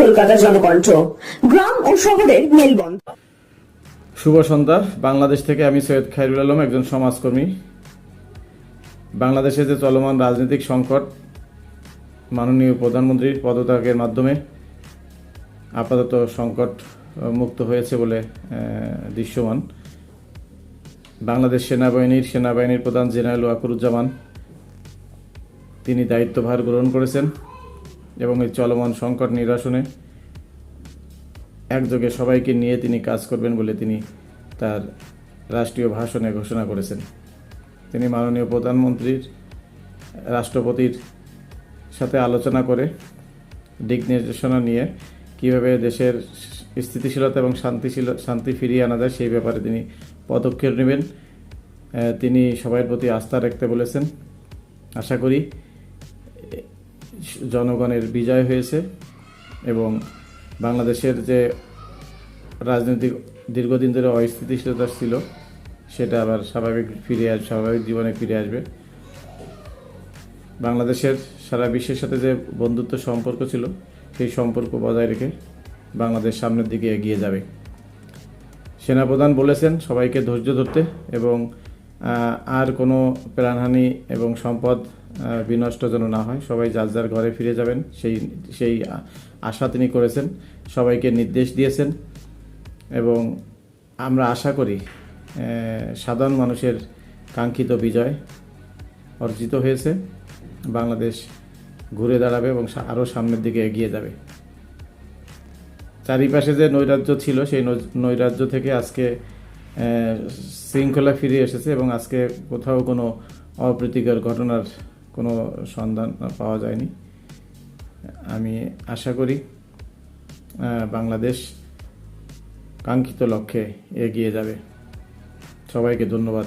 কলকাতা জনকণ্ঠ। গ্রাম ও শহরের মেলবন্ধন। শুভ সন্ধ্যা। বাংলাদেশ থেকে আমি সৈয়দ খাইরুল আলম, একজন সমাজকর্মী। বাংলাদেশে যে চলমান রাজনৈতিক সংকট মাননীয় প্রধানমন্ত্রীর পদত্যাগের মাধ্যমে আপাতত সংকট মুক্ত হয়েছে বলে দৃশ্যমান। বাংলাদেশ সেনাবাহিনীর সেনাবাহিনীর প্রধান জেনারেল ওয়াকুরুজ্জামান, তিনি দায়িত্বভার গ্রহণ করেছেন। এবং এই চলমান সংকট নিরসনে একযোগে সবাইকে নিয়ে তিনি কাজ করবেন বলে তিনি তার রাষ্ট্রীয় ভাষণে ঘোষণা করেছেন। তিনি মাননীয় প্রধানমন্ত্রীর রাষ্ট্রপতির সাথে আলোচনা করে দিক নির্দেশনা নিয়ে কীভাবে দেশের স্থিতিশীলতা এবং শান্তিশীল, শান্তি ফিরিয়ে আনা যায় সেই ব্যাপারে তিনি পদক্ষেপ নেবেন। তিনি সবার প্রতি আস্থা রাখতে বলেছেন। আশা করি জনগণের বিজয় হয়েছে এবং বাংলাদেশের যে রাজনৈতিক দীর্ঘদিন ধরে অস্থিতিশীলতা ছিল, সেটা আবার স্বাভাবিক ফিরে আস, স্বাভাবিক জীবনে ফিরে আসবে। বাংলাদেশের সারা বিশ্বের সাথে যে বন্ধুত্ব সম্পর্ক ছিল, সেই সম্পর্ক বজায় রেখে বাংলাদেশ সামনের দিকে এগিয়ে যাবে। সেনাপ্রধান বলেছেন, সবাইকে ধৈর্য ধরতে এবং আর কোনো প্রাণহানি এবং সম্পদ বিনষ্ট যেন না হয়। সবাই যার যার ঘরে ফিরে যাবেন, সেই সেই আশা তিনি করেছেন, সবাইকে নির্দেশ দিয়েছেন এবং আমরা আশা করি সাধারণ মানুষের কাঙ্ক্ষিত বিজয় অর্জিত হয়েছে। বাংলাদেশ ঘুরে দাঁড়াবে এবং আরও সামনের দিকে এগিয়ে যাবে। চারিপাশে যে নৈরাজ্য ছিল, সেই নৈরাজ্য থেকে আজকে শৃঙ্খলা ফিরে এসেছে এবং আজকে কোথাও কোনো অপ্রীতিকর ঘটনার কোনো সন্ধান পাওয়া যায়নি। আমি আশা করি বাংলাদেশ কাঙ্ক্ষিত লক্ষ্যে এগিয়ে যাবে। সবাইকে ধন্যবাদ।